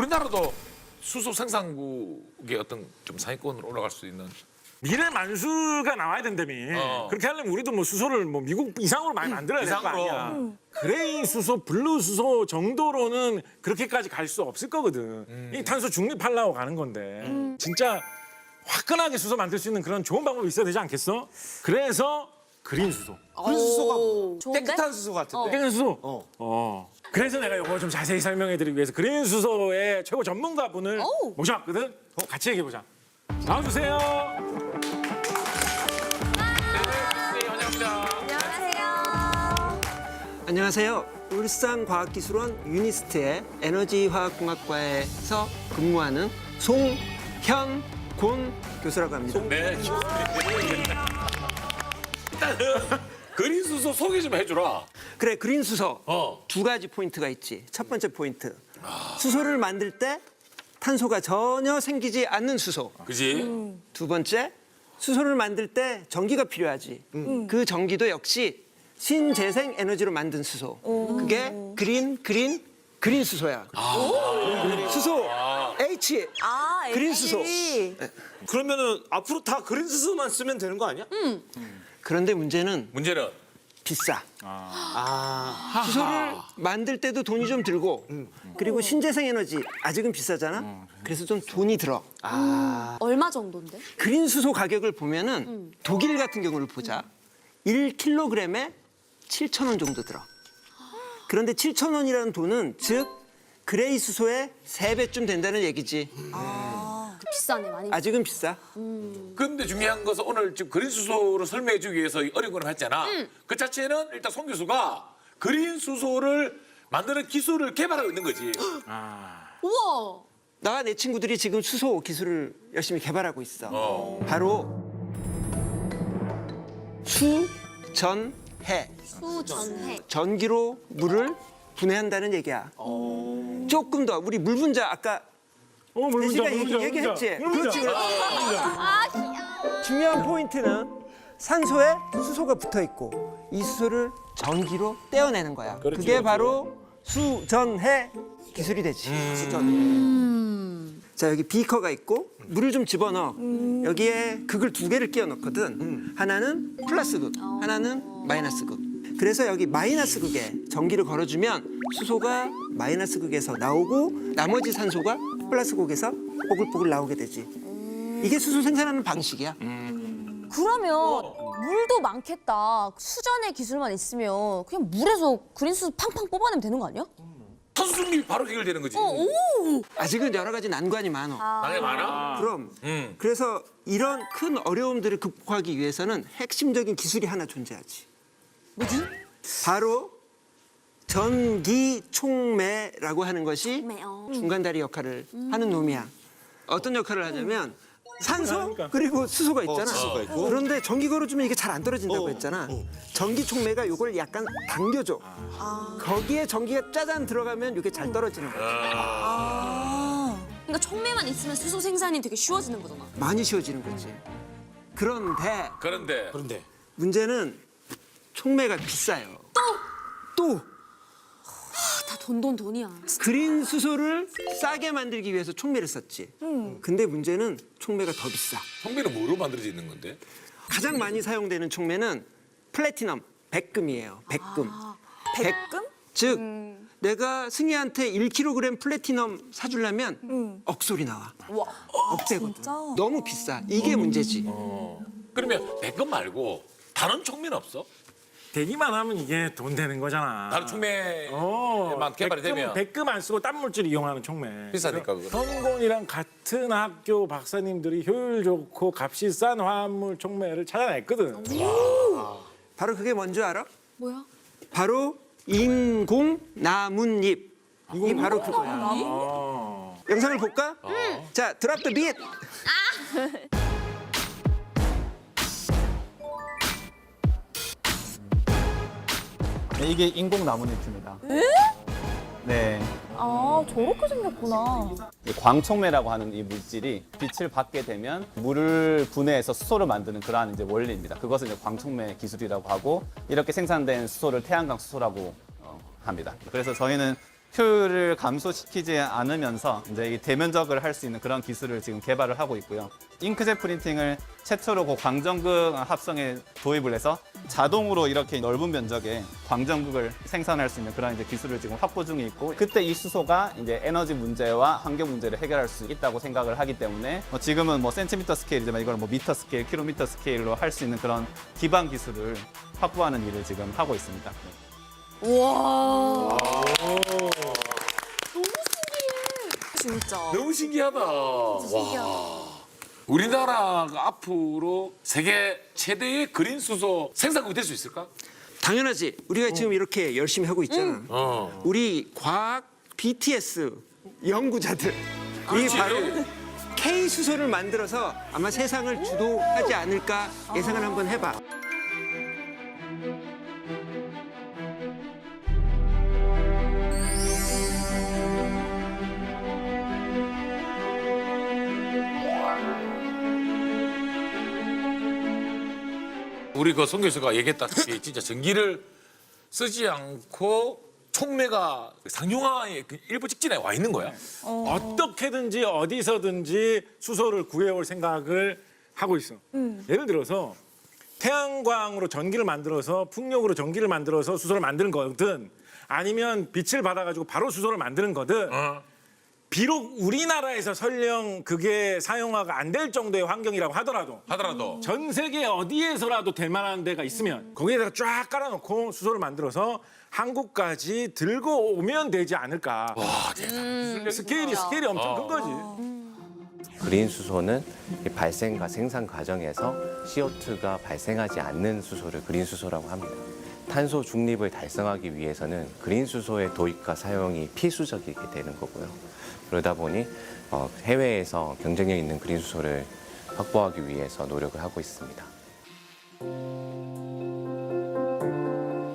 우리나라도 수소 생산국의 어떤 좀 상위권으로 올라갈 수 있는 미래 만수가 나와야 된다며. 어. 그렇게 하려면 우리도 뭐 수소를 뭐 미국 이상으로 많이 만들어야 될거 이상으로. 아니야. 그레이 수소, 블루 수소 정도로는 그렇게까지 갈 수 없을 거거든. 이 탄소 중립하려고 가는 건데. 진짜 화끈하게 수소 만들 수 있는 그런 좋은 방법이 있어야 되지 않겠어? 그래서 그린 수소. 그린 수소가 좋은데? 깨끗한 수소 같은데. 깨끗한 수소. 어. 어. 그래서 내가 이거 좀 자세히 설명해드리기 위해서 그린 수소의 최고 전문가 분을 어우. 모셔왔거든. 같이 얘기해보자. 나와주세요. 네, 환영합니다. 안녕하세요. 안녕하세요. 울산과학기술원 유니스트의 에너지화학공학과에서 근무하는 송현곤 교수라고 합니다. 네. 일단은 그린 수소 소개 좀 해주라. 그래 그린 수소 어. 두 가지 포인트가 있지. 첫 번째 포인트 수소를 만들 때 탄소가 전혀 생기지 않는 수소. 그지? 두 번째 수소를 만들 때 전기가 필요하지. 그 전기도 역시 신재생 에너지로 만든 수소. 그게 그린 그린 그린 수소야. 수소 H 아, 그린 수소. LG. 그러면은 앞으로 다 그린 수소만 쓰면 되는 거 아니야? 그런데 문제는 문제는 비싸. 아. 수소를 만들 때도 돈이 좀 들고 그리고 신재생 에너지 아직은 비싸잖아. 그래서 좀 돈이 들어. 얼마 정도인데? 그린 수소 가격을 보면은 독일 같은 경우를 보자. 1kg에 7천 원 정도 들어. 그런데 7천 원이라는 돈은 즉 그레이 수소의 세배쯤 된다는 얘기지. 비싸네, 많이. 아직은 비싸. 근데 중요한 것은 오늘 지금 그린 수소를 설명해 주기 위해서 이 어려운 걸 했잖아. 그 자체는 일단 송 교수가 그린 수소를 만드는 기술을 개발하고 있는 거지. 우와. 나와 내 친구들이 지금 수소 기술을 열심히 개발하고 있어. 어. 바로 수전해. 수전해. 전기로 물을 분해한다는 얘기야. 조금 더 우리 물 분자 아까 어, 물물 얘기, 얘기했지. 물. 그렇지, 그렇지. 아, 귀여워. 중요한 포인트는 산소에 수소가 붙어 있고 이 수소를 전기로 떼어내는 거야. 그렇지, 그게 그렇지. 바로 수전해 기술이 되지. 수전해. 자 여기 비커가 있고 물을 좀 집어넣어. 여기에 극을 두 개를 끼워 넣거든. 하나는 플러스 극, 하나는 마이너스 극. 그래서 여기 마이너스 극에 전기를 걸어주면 수소가 마이너스 극에서 나오고 나머지 산소가 플러스 극에서 뽀글뽀글 나오게 되지. 이게 수소 생산하는 방식이야. 그러면 물도 많겠다. 수전의 기술만 있으면 그냥 물에서 그린수소 팡팡 뽑아내면 되는 거 아니야? 중립이 바로 해결되는 거지. 오! 아직은 여러 가지 난관이 많아. 당연히 많아. 그럼 음. 그래서 이런 큰 어려움들을 극복하기 위해서는 핵심적인 기술이 하나 존재하지. 뭐지? 바로 전기촉매라고 하는 것이 어. 중간다리 역할을 하는 놈이야. 어떤 역할을 하냐면 산소 그리고 수소가 있잖아. 수소가 있고. 그런데 전기 걸어주면 이게 잘 안 떨어진다고 어, 했잖아. 어. 전기촉매가 이걸 약간 당겨줘. 거기에 전기가 짜잔 들어가면 이게 잘 떨어지는 거야. 아. 그러니까 촉매만 있으면 수소 생산이 되게 쉬워지는 거잖아. 많이 쉬워지는 거지. 그런데 그런데 그런데 문제는 촉매가 비싸요. 또? 또 다 돈 돈 돈이야. 그린 수소를 싸게 만들기 위해서 촉매를 썼지. 근데 문제는 촉매가 더 비싸. 성비는 뭐로 만들어져 있는 건데? 가장 많이 사용되는 촉매는 플래티넘, 백금이에요. 백금. 백금? 즉 내가 승희한테 1kg 플래티넘 사주려면 억소리 나와. 와. 억대거든. 너무 비싸. 이게 문제지. 그러면 백건 말고 다른 촉매는 없어? 되기만 하면 이게 돈 되는 거잖아. 다른 촉매만 어, 개발이 되면 백금 안 쓰고 딴 물질 이용하는 촉매. 비싸니까, 그거. 성공이랑 같은 학교 박사님들이 효율 좋고 값이 싼 화합물 촉매를 찾아냈거든. 바로 그게 뭔지 알아? 뭐야? 바로 인공 나뭇잎. 이 바로 그거야. 어. 영상을 볼까? 자, 드랍 더 빛. 네, 이게 인공 나뭇잎입니다. 네. 아, 저렇게 생겼구나. 이 광촉매라고 하는 이 물질이 빛을 받게 되면 물을 분해해서 수소를 만드는 그러한 이제 원리입니다. 그것을 이제 광촉매 기술이라고 하고 이렇게 생산된 수소를 태양광 수소라고 어, 합니다. 그래서 저희는 부피를 감소시키지 않으면서 이제 이 대면적을 할 수 있는 그런 기술을 지금 개발을 하고 있고요. 잉크젯 프린팅을 최초로 그 광전극 합성에 도입을 해서 자동으로 이렇게 넓은 면적의 광전극을 생산할 수 있는 그런 이제 기술을 지금 확보 중에 있고 그때 이 수소가 이제 에너지 문제와 환경 문제를 해결할 수 있다고 생각을 하기 때문에 뭐 지금은 뭐 센티미터 스케일이지만 이걸 뭐 미터 스케일, 킬로미터 스케일로 할 수 있는 그런 기반 기술을 확보하는 일을 지금 하고 있습니다. 우와. 진짜. 너무 신기하다. 와. 우리나라가 앞으로 세계 최대의 그린 수소 생산국이 될 수 있을까? 당연하지. 우리가 지금 이렇게 열심히 하고 있잖아. 어. 우리 과학 BTS 연구자들 이 바로 K 수소를 만들어서 아마 세상을 주도하지 않을까 예상을 한번 해봐. 우리 그 송 교수가 얘기했다시피 진짜 전기를 쓰지 않고 촉매가 상용화의 그 일부 직전에 와 있는 거야. 어떻게든지 어디서든지 수소를 구해올 생각을 하고 있어. 예를 들어서 태양광으로 전기를 만들어서 풍력으로 전기를 만들어서 수소를 만드는 거든 아니면 빛을 받아가지고 바로 수소를 만드는 거든 어. 비록 우리나라에서 설령 그게 사용화가 안 될 정도의 환경이라고 하더라도 하더라도 전 세계 어디에서라도 될 만한 데가 있으면 거기에다가 쫙 깔아놓고 수소를 만들어서 한국까지 들고 오면 되지 않을까. 와 대단. 스케일이 스케일이 엄청 큰 거지. 그린 수소는 이 발생과 생산 과정에서 CO2가 발생하지 않는 수소를 그린 수소라고 합니다. 탄소 중립을 달성하기 위해서는 그린 수소의 도입과 사용이 필수적이게 되는 거고요. 그러다 보니 어, 해외에서 경쟁력 있는 그린 수소를 확보하기 위해서 노력을 하고 있습니다.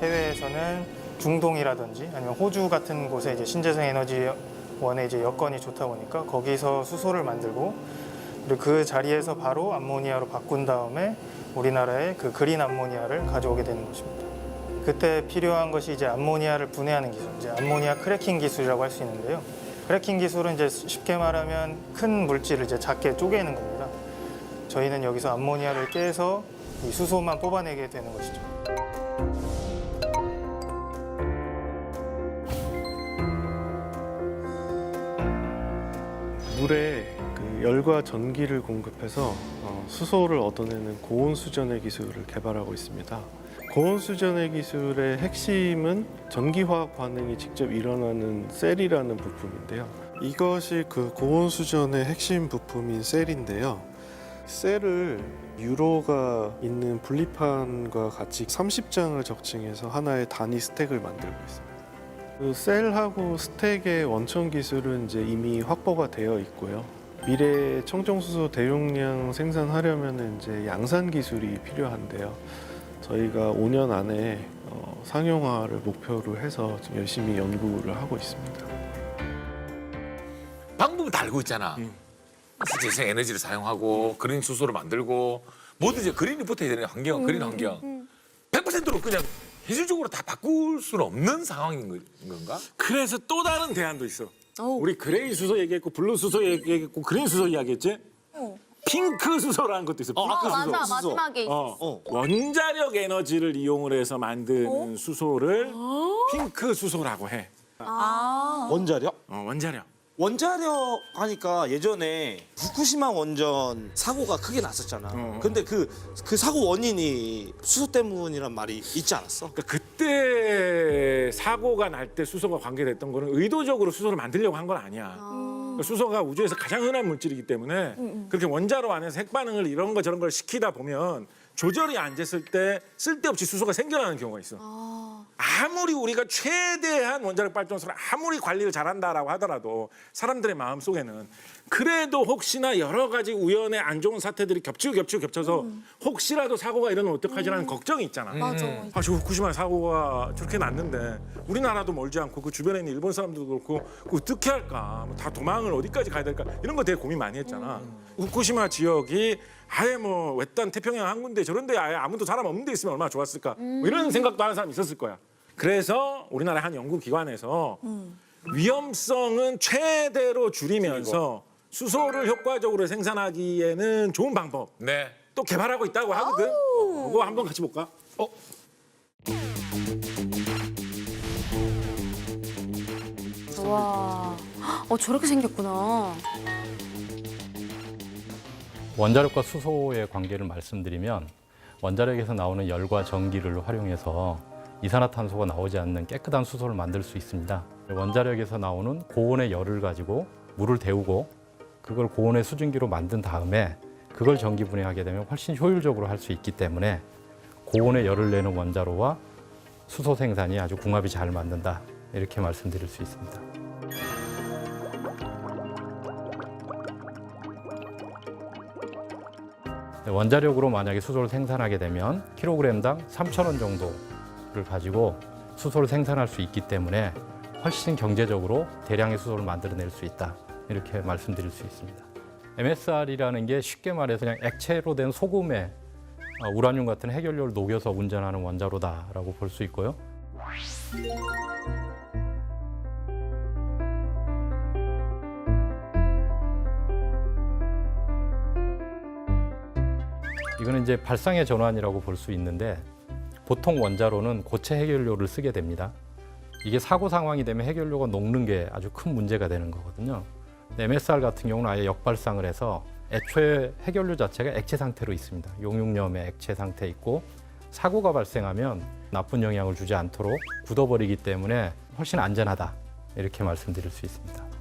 해외에서는 중동이라든지 아니면 호주 같은 곳에 이제 신재생 에너지 원의 이제 여건이 좋다 보니까 거기서 수소를 만들고 그리고 그 자리에서 바로 암모니아로 바꾼 다음에 우리나라에 그 그린 암모니아를 가져오게 되는 것입니다. 그때 필요한 것이 이제 암모니아를 분해하는 기술, 이제 암모니아 크래킹 기술이라고 할 수 있는데요. 크래킹 기술은 이제 쉽게 말하면 큰 물질을 이제 작게 쪼개는 겁니다. 저희는 여기서 암모니아를 깨서 이 수소만 뽑아내게 되는 것이죠. 물에 그 열과 전기를 공급해서 어, 수소를 얻어내는 고온 수전의 기술을 개발하고 있습니다. 고온 수전의 기술의 핵심은 전기화학 반응이 직접 일어나는 셀이라는 부품인데요. 이것이 그 고온 수전의 핵심 부품인 셀인데요. 셀을 유로가 있는 분리판과 같이 30장을 적층해서 하나의 단위 스택을 만들고 있습니다. 그 셀하고 스택의 원천 기술은 이제 이미 확보가 되어 있고요. 미래 청정수소 대용량 생산하려면 이제 양산 기술이 필요한데요. 저희가 5년 안에 어, 상용화를 목표로 해서 지금 열심히 연구를 하고 있습니다. 방법은 다 알고 있잖아. 재생 에너지를 사용하고 그린 수소를 만들고 뭐든 이제 그린이 붙어야 되는 환경, 그린 환경. 100%로 그냥 현실적으로 다 바꿀 수는 없는 상황인 거- 건가? 그래서 또 다른 대안도 있어. 우리 그레이 수소 얘기했고 블루 수소 얘기했고 그린 수소 이야기했지. 핑크 수소라는 것도 있어. 핑크 아, 수소. 맞아 마지막에 어. 원자력 에너지를 이용을 해서 만드는 수소를 핑크 수소라고 해. 원자력? 어, 원자력. 원자력 하니까 예전에 후쿠시마 원전 사고가 크게 났었잖아. 어. 근데 그, 그 사고 원인이 수소 때문이란 말이 있지 않았어? 그러니까 그때 사고가 날 때 수소가 관계됐던 거는 의도적으로 수소를 만들려고 한 건 아니야. 그러니까 수소가 우주에서 가장 흔한 물질이기 때문에 그렇게 원자로 안에서 핵 반응을 이런 거 저런 걸 시키다 보면 조절이 안 됐을 때 쓸데없이 수소가 생겨나는 경우가 있어. 아무리 우리가 최대한 원자력 발전소를 아무리 관리를 잘한다라고 하더라도 사람들의 마음 속에는 그래도 혹시나 여러 가지 우연의 안 좋은 사태들이 겹치고 겹치고 겹쳐서 혹시라도 사고가 일어나면 어떡하지라는 걱정이 있잖아. 맞아. 아, 저 후쿠시마 사고가 저렇게 났는데 우리나라도 멀지 않고 그 주변에 있는 일본 사람들도 그렇고 그 어떻게 할까? 뭐다 도망을 어디까지 가야 될까? 이런 거 되게 고민 많이 했잖아. 후쿠시마 지역이 아예 뭐 외딴 태평양 항구인데 저런데 아예 아무도 사람 없는 데 있으면 얼마나 좋았을까? 뭐 이런 생각도 하는 사람이 있었을 거야. 그래서 우리나라 한 연구기관에서 위험성은 최대로 줄이면서 수소를 효과적으로 생산하기에는 좋은 방법 네. 또 개발하고 있다고 하거든. 어, 그거 한번 같이 볼까? 어? 와, 어 저렇게 생겼구나. 원자력과 수소의 관계를 말씀드리면 원자력에서 나오는 열과 전기를 활용해서 이산화탄소가 나오지 않는 깨끗한 수소를 만들 수 있습니다. 원자력에서 나오는 고온의 열을 가지고 물을 데우고 그걸 고온의 수증기로 만든 다음에 그걸 전기 분해하게 되면 훨씬 효율적으로 할 수 있기 때문에 고온의 열을 내는 원자로와 수소 생산이 아주 궁합이 잘 맞는다 이렇게 말씀드릴 수 있습니다. 원자력으로 만약에 수소를 생산하게 되면 킬로그램당 3,000원 정도를 가지고 수소를 생산할 수 있기 때문에 훨씬 경제적으로 대량의 수소를 만들어낼 수 있다. 이렇게 말씀드릴 수 있습니다. MSR이라는 게 쉽게 말해서 그냥 액체로 된 소금에 어, 우라늄 같은 해결료를 녹여서 운전하는 원자로다라고 볼 수 있고요. 이거는 이제 발상의 전환이라고 볼 수 있는데 보통 원자로는 고체 해결료를 쓰게 됩니다. 이게 사고 상황이 되면 해결료가 녹는 게 아주 큰 문제가 되는 거거든요. MSR 같은 경우는 아예 역발상을 해서 애초에 해결료 자체가 액체 상태로 있습니다. 용융염의 액체 상태에 있고 사고가 발생하면 나쁜 영향을 주지 않도록 굳어버리기 때문에 훨씬 안전하다 이렇게 말씀드릴 수 있습니다.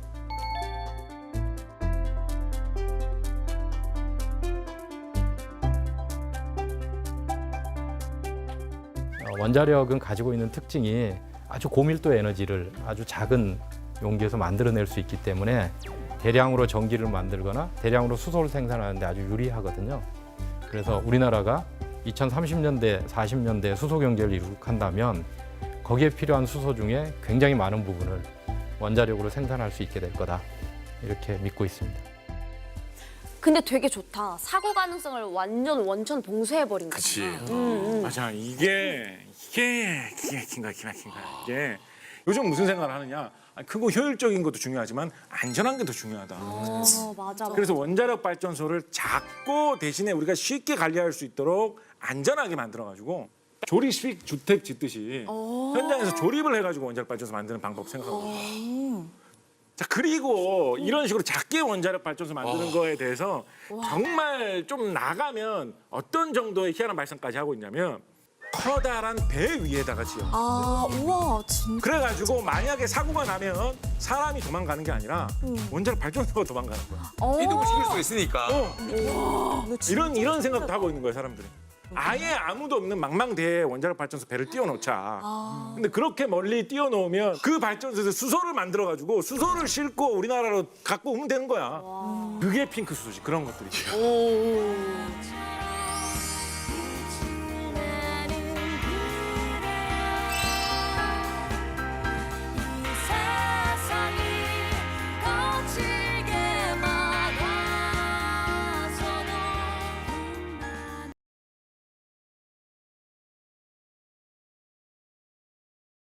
원자력은 가지고 있는 특징이 아주 고밀도 에너지를 아주 작은 용기에서 만들어낼 수 있기 때문에 대량으로 전기를 만들거나 대량으로 수소를 생산하는데 아주 유리하거든요. 그래서 우리나라가 2030년대, 40년대 수소 경제를 이룩한다면 거기에 필요한 수소 중에 굉장히 많은 부분을 원자력으로 생산할 수 있게 될 거다. 이렇게 믿고 있습니다. 근데 되게 좋다. 사고 가능성을 완전 원천 봉쇄해버린 거잖아. 그치. 맞아 이게 거야 기가 막힌 거야 이게 요즘 무슨 생각을 하느냐? 아니, 크고 효율적인 것도 중요하지만 안전한 게 더 중요하다. 어, 맞아. 그래서 원자력 발전소를 작고 대신에 우리가 쉽게 관리할 수 있도록 안전하게 만들어 가지고 조립식 주택 짓듯이 현장에서 조립을 해가지고 원자력 발전소 만드는 방법 생각하고 자 그리고 이런 식으로 작게 원자력 발전소 만드는 거에 대해서 정말 좀 나가면 어떤 정도의 희한한 발상까지 하고 있냐면 커다란 배 위에다가 지어. 아, 우와, 진짜. 그래가지고 만약에 사고가 나면 사람이 도망가는 게 아니라 원자력 발전소가 도망가는 거야. 어. 이동을 시킬 수 있으니까. 어. 이런 이런 생각도 하고 있는 거예요 사람들이. 아예 아무도 없는 망망대해 원자력 발전소 배를 띄워놓자. 근데 그렇게 멀리 띄워놓으면 그 발전소에서 수소를 만들어가지고 수소를 싣고 우리나라로 갖고 오면 되는 거야. 그게 핑크 수소지 그런 것들이. 오.